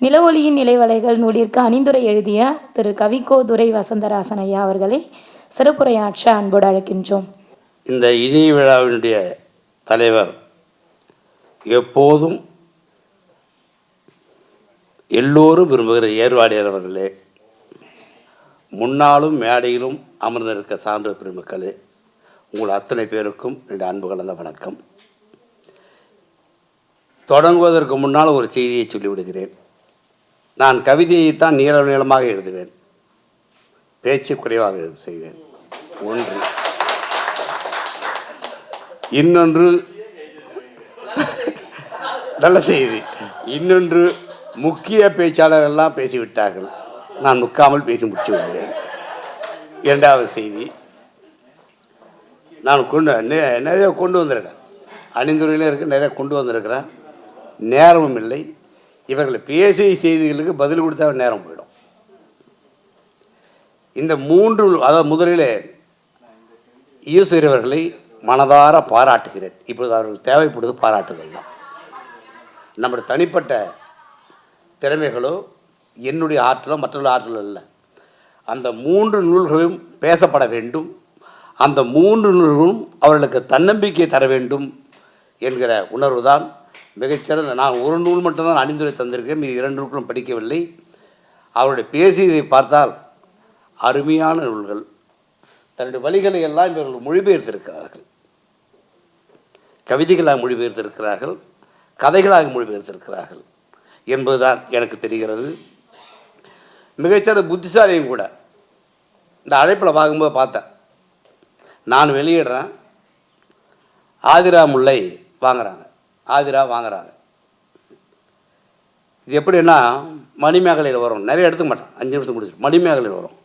நிலவொளியின் நிலைவலைகள் நூலிற்கு அணிந்துரை எழுதிய திரு. கவிக்கோதுரை வசந்தராசன் ஐயா அவர்களை சிறப்புரையாற்ற அன்போடு அழைக்கின்றோம். இந்த இனிய விழாவினுடைய தலைவர் எப்போதும் எல்லோரும் விரும்புகிற ஏர்வாடியார் அவர்களே முன்னாலும் மேடையிலும் அமர்ந்திருக்க சான்று பெருமக்களே உங்கள் அத்தனை பேருக்கும் என்னுடைய அன்பு கலந்த வணக்கம். தொடங்குவதற்கு முன்னால் ஒரு செய்தியை சொல்லிவிடுகிறேன். நான் கவிதையைத்தான் நீள நீளமாக எழுதுவேன். பேச்சு குறைவாக செய்வேன். ஒன்று. இன்னொன்று நல்ல செய்தி. இன்னொன்று முக்கிய பேச்சாளர் எல்லாம் பேசிவிட்டார்கள். நான் முக்காமல் பேசி முடிச்சு விடுவேன். இரண்டாவது செய்தி. நான் கொண்டு நிறைய கொண்டு வந்திருக்கேன். அணிந்துரையில் இருக்க நிறைய கொண்டு வந்திருக்கிறேன். நேரமும் இல்லை. இவர்கள் பேசிய செய்திகளுக்கு பதில் கொடுத்தா நேரம் போயிடும். இந்த மூன்று அதாவது முதலில் ஈஸ்வரி மனதார பாராட்டுகிறேன். இப்பொழுது அவர்கள் தேவைப்படுவது பாராட்டுதல் தான். நம்முடைய தனிப்பட்ட திறமைகளோ என்னுடைய ஆற்றலோ மற்றொரு ஆற்றலோ இல்லை அந்த மூன்று நூல்களும் பேசப்பட வேண்டும். அந்த மூன்று நூல்களும் அவர்களுக்கு தன்னம்பிக்கை தர வேண்டும் என்கிற உணர்வு தான் மிகச்சிறந்த நான் ஒரு நூல் மட்டும்தான் அணிந்துரை தந்திருக்கேன் மீது இரண்டு நூல்களும் படிக்கவில்லை. அவருடைய பேசியதை பார்த்தால் அருமையான நூல்கள். தன்னுடைய வழிகளை எல்லாம் இவர்கள் மொழிபெயர்த்திருக்கிறார்கள். கவிதைகளாக மொழிபெயர்த்திருக்கிறார்கள் கதைகளாக மொழிபெயர்த்திருக்கிறார்கள் என்பதுதான் எனக்கு தெரிகிறது. மிகச்சிறந்த புத்திசாலியும் கூட. இந்த அழைப்பில் பார்க்கும்போது பார்த்தேன். நான் வெளியிடுறேன் ஆதிரா முல்லை வாங்குறாங்க. ஆதிராக வாங்குறாங்க. இது எப்படின்னா மணிமேகலையில் வரும். நிறைய எடுத்துக்க மாட்டேன். அஞ்சு நிமிஷம் முடிச்சிட்டு மணிமேகலையில் வரும்.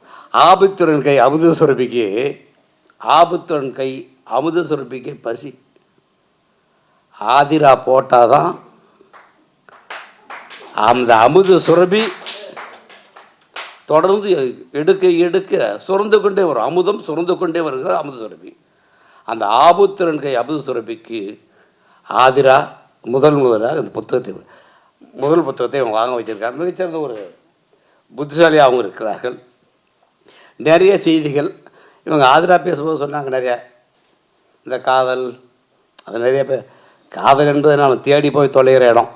ஆபத்துடன் கை அமுத சுரப்பிக்கு ஆபத்துடன் கை அமுத சுரப்பிக்கு பசி. ஆதிரா போட்டால் தான் அந்த அமுத சுரபி தொடர்ந்து எடுக்க எடுக்க சுரந்து கொண்டே வரும். அமுதம் சுரந்து கொண்டே வருகிற அமுத சுரபி. அந்த ஆபுத்திரன் கை அமுத சுரபிக்கு ஆதிரா முதல் முதலாக இந்த புத்தகத்தை முதல் புத்தகத்தை அவங்க வாங்க வச்சுருக்காங்க மிகச்சிறந்த ஒரு புத்திசாலியாக அவங்க இருக்கிறார்கள். நிறைய செய்திகள் இவங்க ஆதிரா பேசும்போது சொன்னாங்க நிறைய. இந்த காதல் அது நிறைய பேர் காதல் என்பது நாம் தேடி போய் தொலைகிற இடம்.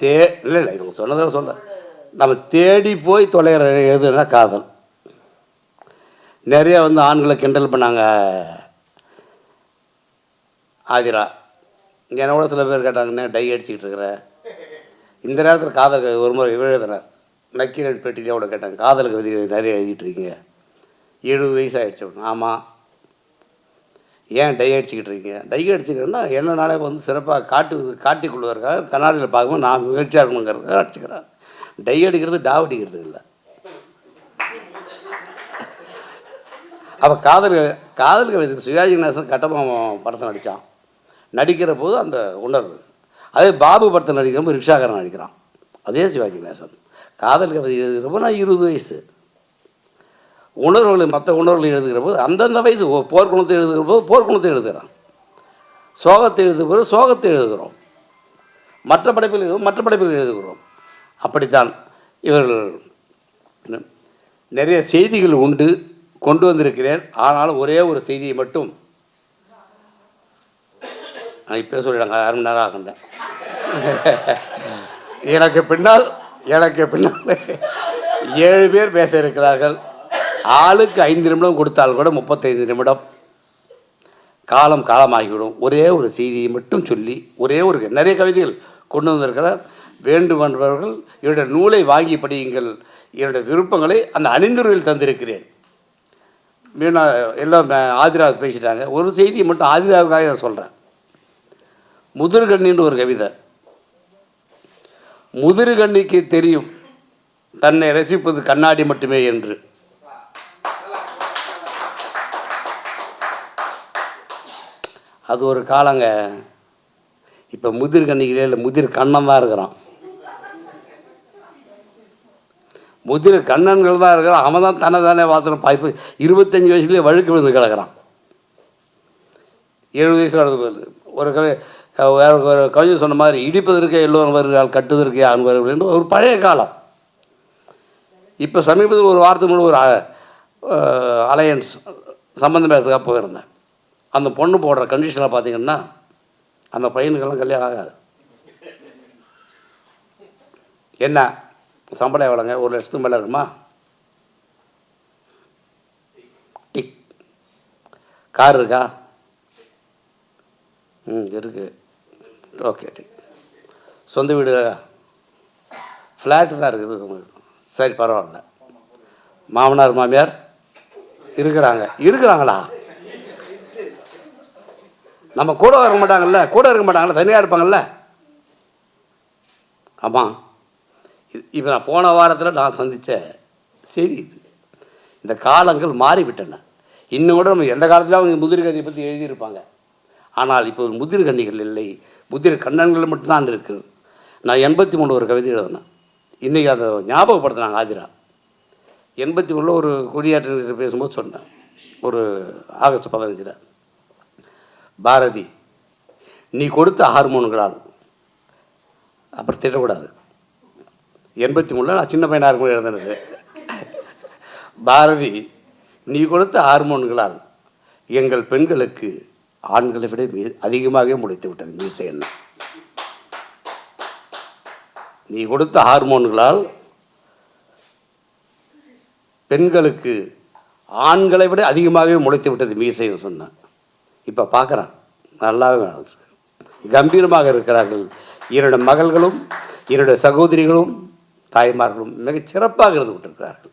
தே இல்லை இல்லை இவங்க சொன்னதை சொல்ல. நம்ம தேடி போய் தொலைகிற எதுனா காதல். நிறையா வந்து ஆண்களை கிண்டல் பண்ணாங்க. ஆதிரா இங்கே என்ன கூட சில பேர் கேட்டாங்கண்ணே டை அடிச்சுக்கிட்டு இருக்கிற? இந்த நேரத்தில் காதல் ஒரு முறை எழுதுனார். நக்கீரன் பேட்டியிலே கூட கேட்டாங்க காதல் கவிதை நிறைய எழுதிட்டு இருக்கீங்க. எழுபது வயசு ஆகிடுச்சு ஆமாம் ஏன் டை அடிச்சுக்கிட்டு இருக்கீங்க? டை அடிச்சுக்கிறேன்னா என்ன நாளே வந்து சிறப்பாக காட்டு காட்டிக் கொள்வதற்காக கண்ணாடியில் பார்க்கும்போது நான் முயற்சியாக இருக்கணுங்கிறதுக்காக அடிச்சுக்கிறேன் டை அடிக்கிறது டாவ் அடிக்கிறது இல்லை. அப்போ காதல் காதல் கவிதை சிவாஜி கணேசன் கட்டபொம்மன் படத்தை நடித்தான் நடிக்கிற போது அந்த உணர்வு. அதே பாபு படத்தில் நடிக்கிறப்போ ரிக்ஷாக்காரன் நடிக்கிறான். அதே சிவாஜி கணேசன் காதல் கவிதை எழுதுகிறப்போ நான் இருபது வயசு. உணர்வுகளை மற்ற உணர்வுகளை எழுதுகிற போது அந்தந்த வயசு. போர்க்குணத்தை எழுதுகிற போது போர்க்குணத்தை எழுதுகிறான். சோகத்தை எழுதுகிற போது சோகத்தை எழுதுகிறோம். மற்ற படைப்பில் மற்ற படைப்பில் எழுதுகிறோம். அப்படித்தான் இவர்கள் நிறைய செய்திகள் உண்டு கொண்டு வந்திருக்கிறேன். ஆனால் ஒரே ஒரு செய்தியை மட்டும் நான் இப்போ சொல்லிடாங்க அரை மணி நேரம் ஆகண்டேன் எனக்கு பின்னால் எனக்கு பின்னால் ஏழு பேர் பேச இருக்கிறார்கள். ஆளுக்கு ஐந்து நிமிடம் கொடுத்தால் கூட முப்பத்தைந்து நிமிடம். காலம் காலமாகிவிடும். ஒரே ஒரு செய்தியை மட்டும் சொல்லி ஒரே ஒரு நிறைய கவிதைகள் கொண்டு வந்திருக்கிறார். வேண்டுமென்றவர்கள் என்னுடைய நூலை வாங்கி படியுங்கள். என்னுடைய விருப்பங்களை அந்த அணிந்துரையில் தந்திருக்கிறேன். மீனா எல்லாம் ஆதிராவுக்கு பேசிட்டாங்க. ஒரு செய்தியை மட்டும் ஆதிராவுக்காக நான் சொல்கிறேன் முதிர்கண்ணின்னு ஒரு கவிதை. முதிர்கண்ணிக்கு தெரியும் தன்னை ரசிப்பது கண்ணாடி மட்டுமே என்று. அது ஒரு காலங்க. இப்போ முதிர் கண்ணிகளே இல்லை முதிர் கண்ணன் தான் இருக்கிறான். முதிர் கண்ணன்கள் தான் இருக்கிறான். அவன் தான் தன்னை தானே பார்த்துட்டு பாய்ப்பு இருபத்தஞ்சி வயசுலேயே வழுக்கு விழுந்து கிடக்குறான். ஏழு வயசில் ஒரு கவி வேற ஒரு கவிஞர் சொன்ன மாதிரி இடிப்பதற்கு எல்லோரும் வருகிறாள் கட்டுவதற்கு யாரும் வருகிறேன் ஒரு பழைய காலம். இப்போ சமீபத்தில் ஒரு வாரத்துக்கு முன்னாடி ஒரு அலையன்ஸ் சம்மந்தம் பேசுறதுக்காக போயிருந்தேன். அந்த பொண்ணு போடுற கண்டிஷனில் பார்த்தீங்கன்னா அந்த பையனுக்கெல்லாம் கல்யாணம் ஆகாது. என்ன? சம்பளம் எவ்வளோங்க? ஒரு லட்சத்துக்கு மேலே இருக்குமா? டிக். கார் இருக்கா? ம் இருக்குது ஓகே சொந்த வீடு ஃப்ளாட்டு தான் இருக்குது உங்களுக்கு. சரி பரவாயில்ல. மாமனார் மாமியார் இருக்கிறாங்க. இருக்கிறாங்களா? நம்ம கூட வர மாட்டாங்கல்ல? கூட இருக்க மாட்டாங்கல்ல? தனியாக இருப்பாங்கல்ல? ஆமாம் இப்போ நான் போன வாரத்தில் நான் சந்தித்த செய்தி இது. இந்த காலங்கள் மாறிவிட்டன. இன்னும் கூட நம்ம எந்த காலத்தில் அவங்க முதிர்கதையை பற்றி எழுதியிருப்பாங்க. ஆனால் இப்போ முதிர்கண்ணிகள் இல்லை. முதிர் கண்ணன்கள் மட்டும்தான் இருக்குது நான் எண்பத்தி மூணு ஒரு கவிதை எழுதினேன். இன்றைக்கி அதை ஞாபகப்படுத்தினாங்க ஆதிரா. எண்பத்தி மூணில் ஒரு குடியாற்று பேசும்போது சொன்னேன். ஒரு ஆகஸ்ட் பதினஞ்சில். பாரதி நீ கொடுத்த ஹார்மோன்களால் அப்புறம் திட்டக்கூடாது. எண்பத்தி மூணில் நான் சின்ன பையனாக இருக்கும் எழுதுனது. பாரதி நீ கொடுத்த ஹார்மோன்களால் எங்கள் பெண்களுக்கு ஆண்களை விட மீ அதிகமாகவே முளைத்து விட்டது மீசை என்ன நீ கொடுத்த ஹார்மோன்களால் பெண்களுக்கு ஆண்களை விட அதிகமாகவே முளைத்து விட்டது மீசைன்னு சொன்னேன் இப்போ பார்க்குறான் நல்லாவே கம்பீரமாக இருக்கிறார்கள். என்னுடைய மகள்களும் என்னுடைய சகோதரிகளும் தாய்மார்களும் மிக சிறப்பாக இருந்து கொண்டிருக்கிறார்கள்.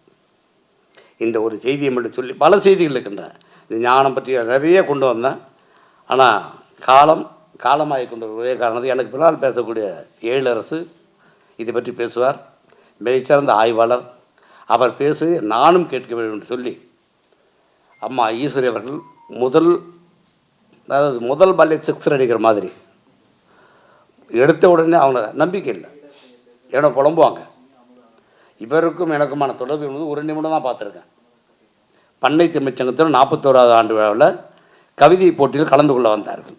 இந்த ஒரு செய்தியை மட்டும் சொல்லி பல செய்திகள் இருக்கின்றன. இந்த ஞானம் பற்றி நிறைய கொண்டு வந்தேன். ஆனால் காலம் காலமாகி கொண்ட ஒரே காரணத்தை எனக்கு பின்னால் பேசக்கூடிய ஏழரசு இதை பற்றி பேசுவார். மிகச்சிறந்த ஆய்வாளர். அவர் பேசுவதை நானும் கேட்க வேண்டும் என்று சொல்லி அம்மா ஈஸ்வரி அவர்கள் முதல் அதாவது முதல் பால்ய சிக்ஸர் அடிக்கிற மாதிரி. எடுத்த உடனே அவங்க நம்பிக்கை இல்லை. ஏன்னா புலம்புவாங்க. இவருக்கும் எனக்குமான தொடர்பு என்பது ஒரு நிமிடம் தான் பார்த்துருக்கேன். பண்ணை தமிழ்ச்சங்கத்தில் நாற்பத்தோராவது ஆண்டு விழாவில் கவிதை போட்டியில் கலந்து கொள்ள வந்தார்கள்.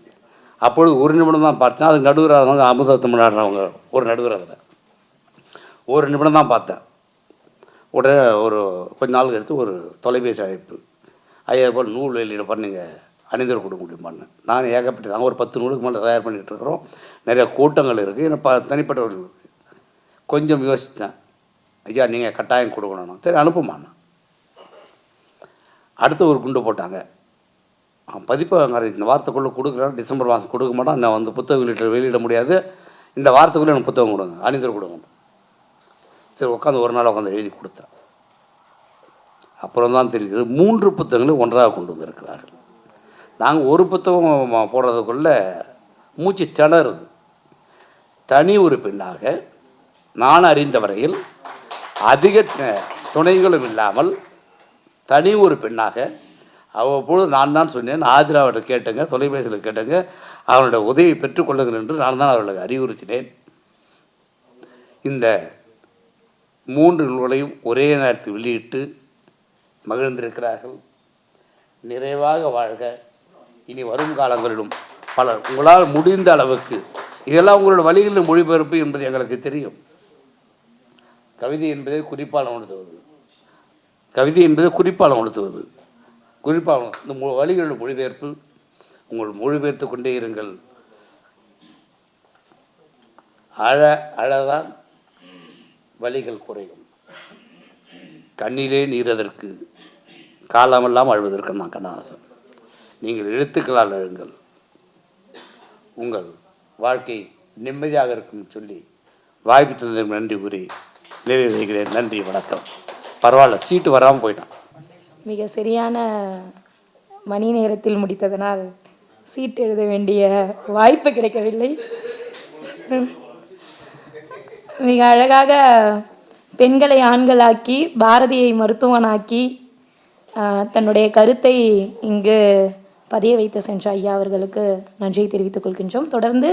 அப்பொழுது ஒரு நிமிடம் தான் பார்த்தேன். அது நடுவராக இருந்தாங்க அமுத தமிழ்நாடுறவங்க ஒரு நடுவராக அதில். ஒரு நிமிடம் தான் பார்த்தேன். உடனே ஒரு கொஞ்ச நாள் எடுத்து ஒரு தொலைபேசி அழைப்பு. ஐயா போல் நூல் வெளியில் நீங்கள் அணிந்தர் கொடுக்க முடியுமான்னு. நான் ஏகப்பட்ட நாங்கள் ஒரு பத்து நூலுக்கு மேலே தயார் பண்ணிகிட்டு இருக்கிறோம். நிறைய கூட்டங்கள் இருக்குது எனக்கு ப தனிப்பட்ட ஒரு கொஞ்சம் யோசித்தேன். ஐயா நீங்கள் கட்டாயம் கொடுக்கணும் சரி அனுப்புமாண்ணா அடுத்து ஒரு குண்டு போட்டாங்க. அவன் இந்த வாரத்துக்குள்ளே கொடுக்குறேன் டிசம்பர் மாதம் கொடுக்க மாட்டோம் நான் வந்து புத்தகம் வெளியிட வெளியிட முடியாது. இந்த வாரத்துக்குள்ளே எனக்கு புத்தகம் கொடுங்க. அணிந்தர் கொடுங்க. சரி உட்காந்து ஒரு நாள் உட்காந்து எழுதி கொடுத்தேன். அப்புறம் தான் தெரிஞ்சது மூன்று புத்தகங்களை ஒன்றாக கொண்டு வந்திருக்கிறார்கள். நாங்கள் ஒரு புத்தகம் போடுறதுக்குள்ளே மூச்சு திணறுது. தனி ஒரு பெண்ணாக நான் அறிந்த வரையில் அதிக துணைகளும் இல்லாமல் தனி ஒரு பெண்ணாக அவ்வப்பொழுது நான் தான் சொன்னேன் ஆதிராவிட்ட கேட்டேங்க தொலைபேசியில் கேட்டேங்க. அவனுடைய உதவி பெற்றுக்கொள்ளுங்கள் என்று நான் தான் அவர்களுக்கு அறிவுறுத்தினேன். இந்த மூன்று நூல்களையும் ஒரே நேரத்தில் வெளியிட்டு மகிழ்ந்திருக்கிறார்கள். நிறைவாக வாழ்க. இனி வரும் காலங்களிலும் பலர் உங்களால் முடிந்த அளவுக்கு இதெல்லாம் உங்களோட வழிகளில் மொழிபெயர்ப்பு என்பது எங்களுக்கு தெரியும். கவிதை என்பதை குறிப்பால் உணர்த்துவது. கவிதை என்பதை குறிப்பால் உணர்த்துவது. குறிப்பாக இந்த மொ- வழிகளில் மொழிபெயர்ப்பு உங்கள் மொழிபெயர்த்து கொண்டே இருங்கள். அழ அழதான் வலிகள் குறையும். கண்ணிலே நீரதற்கு காலமெல்லாம் அழுவதற்கு நான் கண்ணாதன் நீங்கள் எழுத்துக்களால் அழுங்கள். உங்கள் வாழ்க்கை நிம்மதியாக இருக்கும் சொல்லி வாய்ப்பு தந்ததற்கு நன்றி கூறி நிறைவு செய்கிறேன். நன்றி வணக்கம். பரவாயில்ல சீட்டு வராமல் போயிட்டான். மிக சரியான மணி நேரத்தில் முடித்ததனால் சீட் எழுத வேண்டிய வாய்ப்பு கிடைக்கவில்லை. மிக அழகாக பெண்களை ஆண்களாக்கி பாரதியை மருத்துவனாக்கி தன்னுடைய கருத்தை இங்கு பதிய வைத்து சென்ற ஐயா அவர்களுக்கு நன்றியை தெரிவித்துக் கொள்கின்றோம். தொடர்ந்து